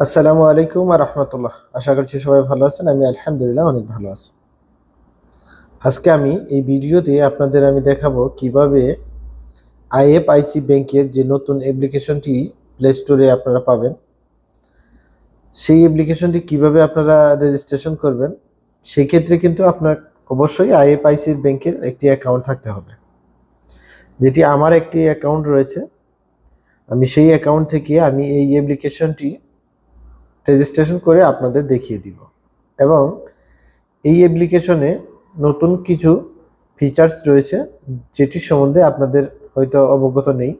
আসসালামু আলাইকুম আর রহমতুল্লাহ। আশা করছি সবাই ভালো আছেন, আমি আলহামদুলিল্লাহ অনেক ভালো আছি। আজকে আমি এই ভিডিওতে আপনাদের আমি দেখাবো কীভাবে আইএফআইসি ব্যাংকের যে নতুন অ্যাপ্লিকেশনটি প্লে স্টোরে আপনারা পাবেন, সেই অ্যাপ্লিকেশনটি কীভাবে আপনারা রেজিস্ট্রেশন করবেন সেই ক্ষেত্রে কিন্তু আপনার অবশ্যই আইএফআইসি ব্যাংকের একটি অ্যাকাউন্ট থাকতে হবে। যেটি আমার একটি অ্যাকাউন্ট রয়েছে, আমি সেই অ্যাকাউন্ট থেকে আমি এই অ্যাপ্লিকেশনটি রেজিস্ট্রেশন করে আপনাদের দেখিয়ে দিব। এবং এই অ্যাপ্লিকেশনে নতুন কিছু ফিচার্স রয়েছে, যেটির সম্বন্ধে আপনাদের হয়তো অবগত নেই।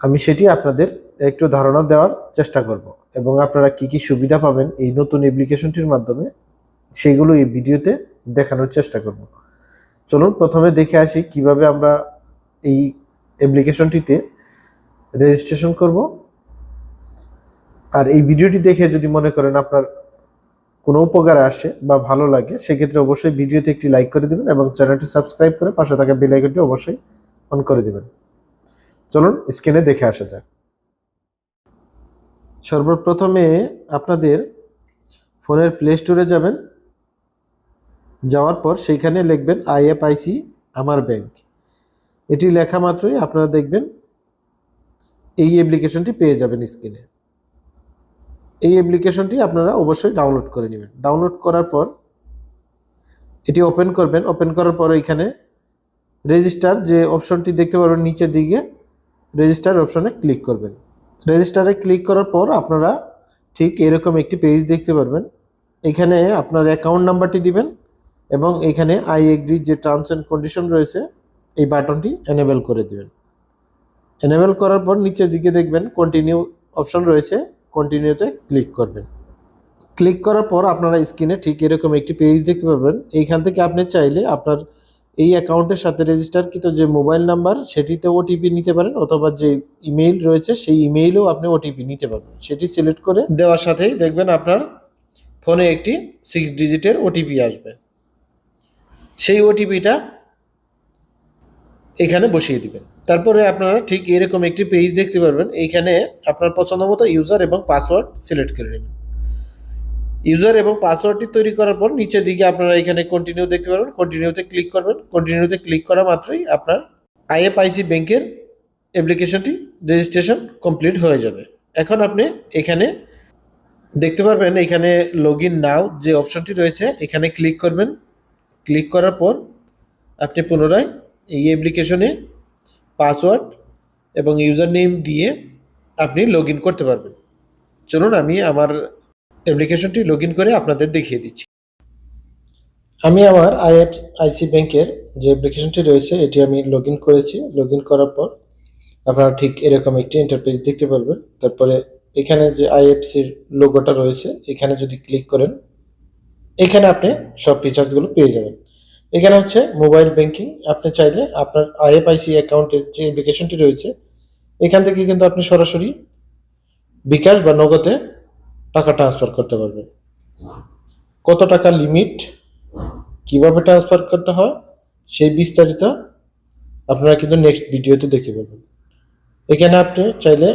আমি সেটি আপনাদের একটু ধারণা দেওয়ার চেষ্টা করব এবং আপনারা কি কি সুবিধা পাবেন এই নতুন অ্যাপ্লিকেশনটির মাধ্যমে, সেগুলো এই ভিডিওতে দেখানোর চেষ্টা করব। চলুন প্রথমে দেখে আসি কীভাবে আমরা এই অ্যাপ্লিকেশনটিতে রেজিস্ট্রেশন করব। আর এই ভিডিওটি দেখে যদি মনে করেন আপনার কোনো উপকার আসে বা ভালো লাগে, সেক্ষেত্রে অবশ্যই ভিডিওতে একটি লাইক করে দেবেন এবং চ্যানেলটি সাবস্ক্রাইব করে পাশে থাকা বেল আইকনটি অবশ্যই অন করে দেবেন। চলুন স্ক্রিনে দেখে আসা যাক। সর্বপ্রথমে আপনাদের ফোনের প্লে স্টোরে যাবেন। যাওয়ার পর সেইখানে লিখবেন আইএফআইসি আমার ব্যাংক এটি লেখা মাত্রই আপনারা দেখবেন, এই অ্যাপ্লিকেশনটি পেয়ে যাবেন স্ক্রিনে এই অ্যাপ্লিকেশনটি আপনারা অবশ্যই ডাউনলোড করে নেবেন। ডাউনলোড করার পর এটি ওপেন করবেন। ওপেন করার পর এখানে রেজিস্টার যে অপশনটি দেখতে পারবেন নিচের দিকে রেজিস্টার অপশনে ক্লিক করবেন। রেজিস্টারে ক্লিক করার পর আপনারা ঠিক এরকম একটি পেজ দেখতে পারবেন। এখানে আপনার অ্যাকাউন্ট নাম্বারটি দিবেন এবং এখানে আই এগ্রি যে টার্মস অ্যান্ড কন্ডিশন রয়েছে, এই বাটনটি এনেবেল করে দিবেন। এনেবেল করার পর নিচের দিকে দেখবেন কন্টিনিউ অপশন রয়েছে। কন্টিনিউতে ক্লিক করবেন। ক্লিক করার পর আপনারা স্ক্রিনে ঠিক এরকম একটি পেজ দেখতে পাবেন। এইখান থেকে আপনি চাইলে আপনার এই অ্যাকাউন্টের সাথে রেজিস্টারকৃত যে মোবাইল নাম্বার সেটিতে ওটিপি নিতে পারেন অথবা যে ইমেইল রয়েছে, সেই ইমেইলেও আপনি ওটিপি নিতে পারবেন। সেটি সিলেক্ট করে দেওয়ার সাথেই দেখবেন আপনার ফোনে একটি সিক্স ডিজিটের ওটিপি আসবে। সেই ওটিপিটা এখানে বসিয়ে দিবেন। তারপরে আপনারা ঠিক এরকম একটি পেজ দেখতে পারবেন। এইখানে আপনার পছন্দ মতো ইউজার এবং পাসওয়ার্ড সিলেক্ট করে নেবেন। ইউজার এবং পাসওয়ার্ডটি তৈরি করার পর নিচের দিকে আপনারা এখানে কন্টিনিউ দেখতে পারবেন। কন্টিনিউতে ক্লিক করবেন। কন্টিনিউতে ক্লিক করা মাত্রই আপনার আইএফআইসি ব্যাংকের অ্যাপ্লিকেশনটি রেজিস্ট্রেশন কমপ্লিট হয়ে যাবে। এখন আপনি এখানে দেখতে পারবেন এখানে লগ ইন নাও যে অপশনটি রয়েছে, এখানে ক্লিক করবেন। ক্লিক করার পর আপনি পুনরায় এই অ্যাপ্লিকেশনে পাসওয়ার্ড এবং ইউজার নেম দিয়ে আপনি লগ করতে পারবেন। চলুন আমি আমার অ্যাপ্লিকেশনটি লগ করে আপনাদের দেখিয়ে দিচ্ছি। আমি আমার আইএফ আইসি ব্যাংকের যে অ্যাপ্লিকেশনটি রয়েছে, এটি আমি লগ করেছি। লগ করার পর আপনারা ঠিক এরকম একটি ইন্টারপেজ দেখতে পারবেন। তারপরে এখানে যে আইএফসির লোগোটা রয়েছে, এখানে যদি ক্লিক করেন, এখানে আপনি সব ফিচার্সগুলো পেয়ে যাবেন। এখানে হচ্ছে মোবাইল ব্যাংকিং। আপনি চাইলে আপনার আইএফআইসি অ্যাকাউন্টের যে অ্যাপ্লিকেশনটি রয়েছে, এখান থেকে কিন্তু আপনি সরাসরি বিকাশ বা নগদে টাকা ট্রান্সফার করতে পারবেন। কত টাকা লিমিট কীভাবে ট্রান্সফার করতে হয়, সেই বিস্তারিত আপনারা কিন্তু নেক্সট ভিডিওতে দেখতে পাবেন এখানে আপনি চাইলে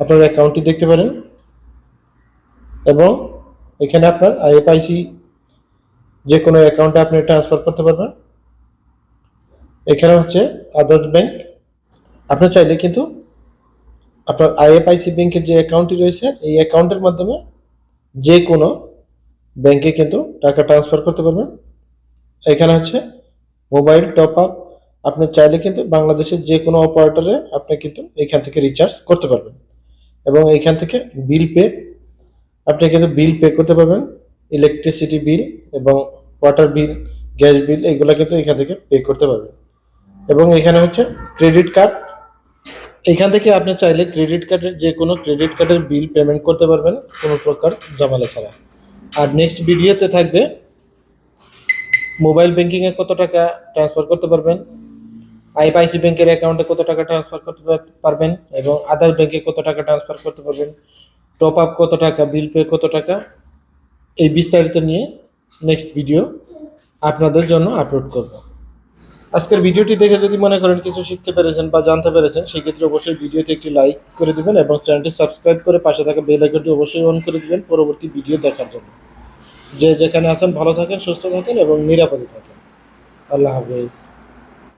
আপনার অ্যাকাউন্টটি দেখতে পারেন এবং এখানে আপনার আইএফআইসি যে কোনো অ্যাকাউন্টে আপনি ট্রান্সফার করতে পারবেন। এখানে হচ্ছে আদার্স ব্যাংক আপনি চাইলে কিন্তু আপনার আইএফআইসি ব্যাংকের যে অ্যাকাউন্টটি রয়েছে, এই অ্যাকাউন্টের মাধ্যমে যে কোনো ব্যাংকে কিন্তু টাকা ট্রান্সফার করতে পারবেন। এখানে হচ্ছে মোবাইল টপ আপ আপনি চাইলে কিন্তু বাংলাদেশের যে কোনো অপারেটরে আপনি কিন্তু এখান থেকে রিচার্জ করতে পারবেন। এবং এখান থেকে বিল পে আপনি কিন্তু বিল পে করতে পারবেন। ইলেকট্রিসিটি বিল এবং ওয়াটার বিল গ্যাস বিল এগুলো কিন্তু এখান থেকে পে করতে পারবেন এবং এখানে হচ্ছে ক্রেডিট কার্ড এখান থেকে আপনি চাইলে ক্রেডিট কার্ডের যে কোনো ক্রেডিট কার্ডের বিল পেমেন্ট করতে পারবেন, কোনো প্রকার ঝামেলা ছাড়া। আর নেক্সট ভিডিওতে থাকবে মোবাইল ব্যাংকিংয়ে কত টাকা ট্রান্সফার করতে পারবেন আইপিআইসি ব্যাংকের অ্যাকাউন্টে কত টাকা ট্রান্সফার করতে পার- পারবেন, এবং আদার ব্যাংকে কত টাকা ট্রান্সফার করতে পারবেন টপ আপ কত টাকা বিল পে কত টাকা এই বিস্তারিত নিয়ে নেক্সট ভিডিও আপনাদের জন্য আপলোড করব। আজকের ভিডিওটি দেখে যদি মনে করেন কিছু শিখতে পেরেছেন বা জানতে পেরেছেন, সেক্ষেত্রে অবশ্যই ভিডিওতে একটি লাইক করে দিবেন এবং চ্যানেলটি সাবস্ক্রাইব করে পাশে থাকা বেল আইকনটি অবশ্যই অন করে দিবেন পরবর্তী ভিডিও দেখার জন্য। যে যেখানে আছেন, ভালো থাকেন, সুস্থ থাকেন এবং নিরাপদে থাকেন। আল্লাহ হাফেজ।